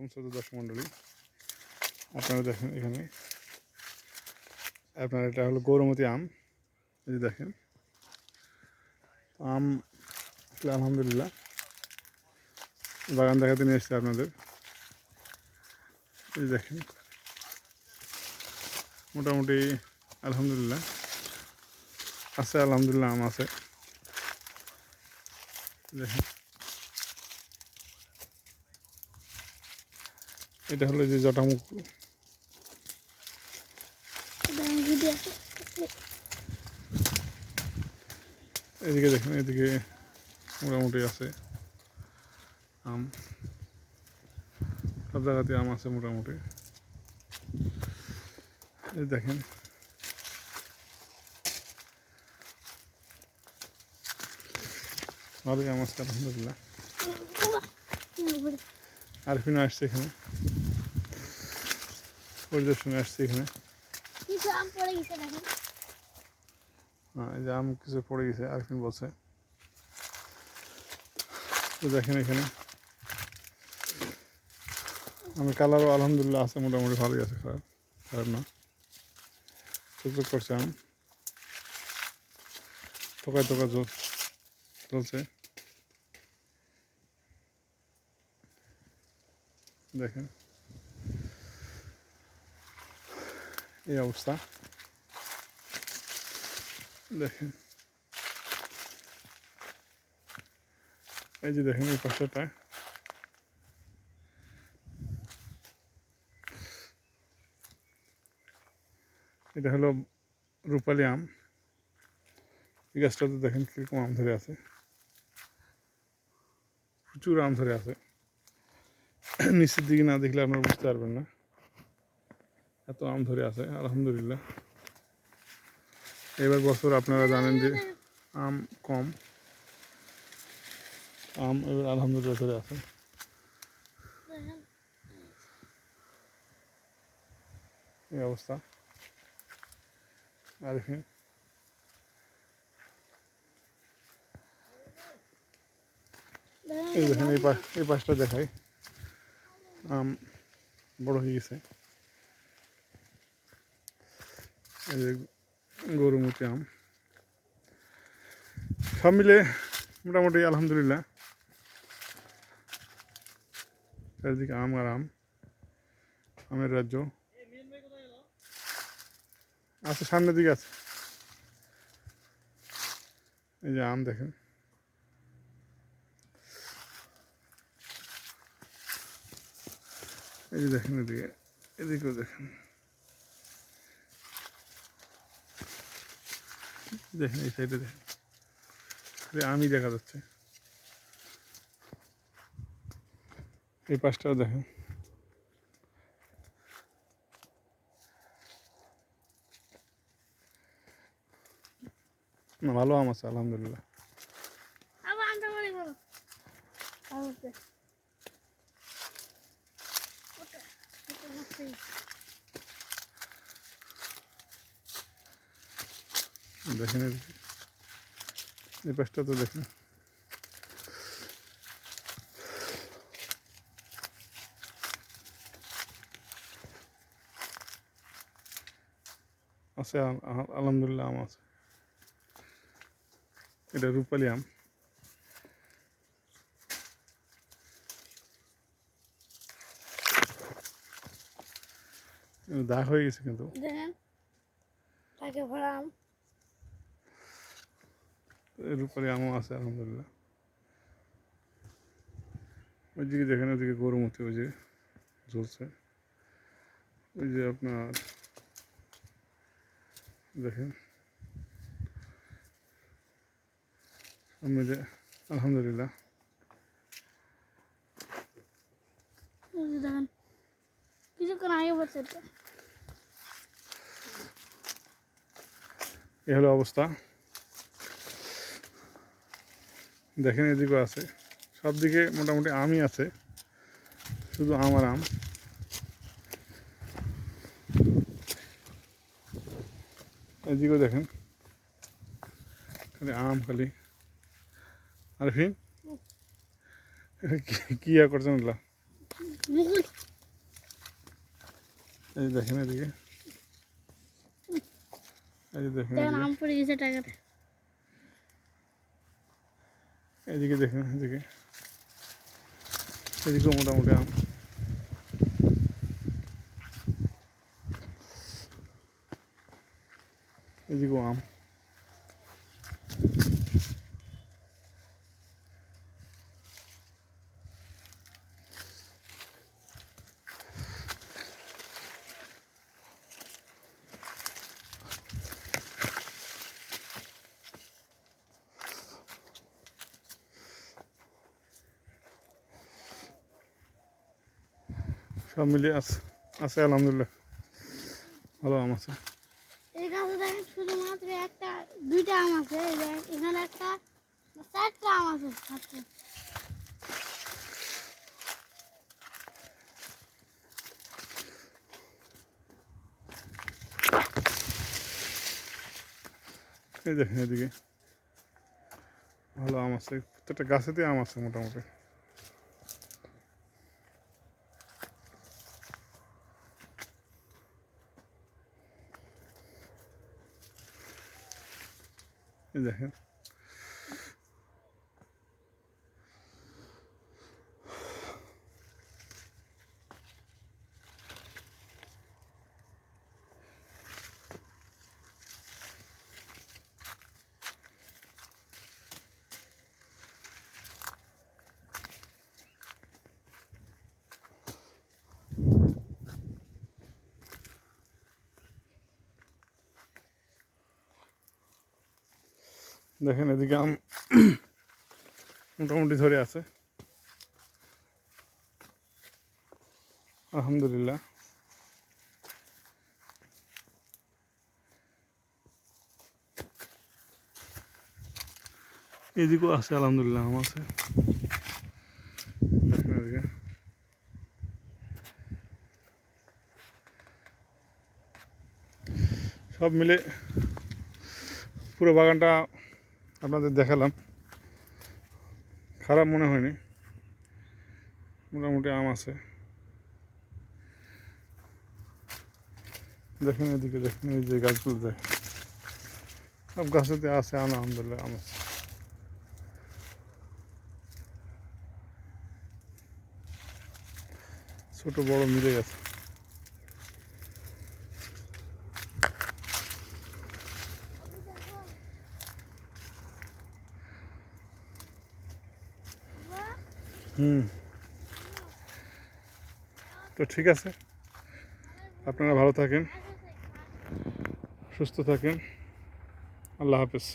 আলাইকুম ছোট দর্শক মণ্ডলী। আপনারা দেখেন এখানে। আপনার এটা হলো গৌরমতি আম। এই দেখেন। আম আলহামদুলিল্লাহ। বাগান দেখাতে নিয়ে এসেছি আপনাদের। এই দেখেন। মোটামুটি আলহামদুলিল্লাহ। আছে আলহামদুলিল্লাহ, আম আছে। দেখেন। এটা হলো যে জটামুখ এদিকে দেখেন, এদিকে মোটামুটি আছে আম। সব জায়গাতে আম আছে মোটামুটি। এই দেখেন। ভালোই আম আছে, আলহামদুলিল্লাহ। আরফিনও আসছে এখানে। পরিদর্শনে আসছি এখানে। কিছু আম পড়ে গেছে দেখেন। হ্যাঁ, এই যে আম কিছু পড়ে গেছে আরফিন বলছে। তো দেখেন এখানে। আমি কালারও আলহামদুলিল্লাহ আছে মোটামুটি ভালোই আছে খারাপ খারাপ না। টুকটুক করছে আম। থোকায় থোকা চলছে দেখেন। এই অবস্থা দেখেন এই যে দেখেন এই পাশটা এটা হলো রূপালি আম এই গাছটাতে দেখেন কীরকম আম ধরে আছে প্রচুর আম ধরে আছে নিচের দিকে না দেখলে আপনারা বুঝতে পারবেন না এত আম ধরে আছে, আলহামদুলিল্লাহ। এবার বছর আপনারা জানেন যে আম কম। আম এবার আলহামদুলিল্লাহ ধরে আছে। এই অবস্থা। আর এখানে এই দেখেন, এই পাশ এই পাশটা দেখাই। আম বড় হয়ে গেছে। গরুমতি আম। সব মিলে মোটামুটি আলহামদুলিল্লাহ। চারিদিকে আম আর আম, আমের রাজ্য। আচ্ছা সামনের দিকে আছে। এই যে আম দেখেন। এই যে দেখেন এদিকে, এদিকেও দেখেন। দেখেন এই সাইডে দেখেন। আমি দেখা যাচ্ছে। এই পাশটাও দেখেন। ভালো আম আছে আলহামদুলিল্লাহ। দেখেন এই পাশটা তো দেখেন। আছে, আল- আল- আলহামদুলিল্লাহ আম আছে। এটা রূপালি আম। দাগ হয়ে গেছে কিন্তু। তাকে ভরা এর উপরে আমও আছে আলহামদুলিল্লাহ। ওইদিকে দেখেন ওইদিকে গরুমতি ওই যে ঝুলছে ওই যে আপনার দেখেন। আমি যে আলহামদুলিল্লাহ। দেখেন কিছুক্ষণ আগে বলছে এ হলো অবস্থা। দেখেন এদিকেও আছে। সব দিকে মোটামুটি আমই আছে। শুধু আম আর আম। এদিকেও দেখেন। খালি আম খালি। আরফিন? কি- কি ইয়া করছেন ওগুলা? এই দেখেন এদিকে। এই দেখেন আম পড়ে গেছে টাকাতে এদিকে দেখুন এদিকে। এদিকেও মোটামুটি আম। এদিকেও আম। সব মিলিয়ে আছে আছে আলহামদুলিল্লাহ। ভালো আম আছে। এই গাছে দেখেন শুধুমাত্র একটা দুইটা আম আছে। এখানে একটা চারটা আম আছে এই দেখেন এদিকে। ভালো আম আছে প্রত্যেকটা গাছেতে আম আছে মোটামুটি। দেখেন দেখেন এদিকে আম মোটামুটি ধরে আছে। আলহামদুলিল্লাহ। এদিকেও আছে, আলহামদুলিল্লাহ, আম আছে। দেখেন এদিকে। সব মিলে পুরো বাগানটা আপনাদের দেখালাম। খারাপ মনে হয়নি। মোটামুটি আম আছে। দেখেন এদিকে, দেখেন এই যে গাছগুলো দেখেন সব গাছেতে আছে আম, আলহামদুলিল্লাহ আম আছে। ছোট, বড় মিলে গেছে। হুম। তো ঠিক আছে। আপনারা ভালো থাকেন সুস্থ থাকেন। আল্লাহ হাফেজ।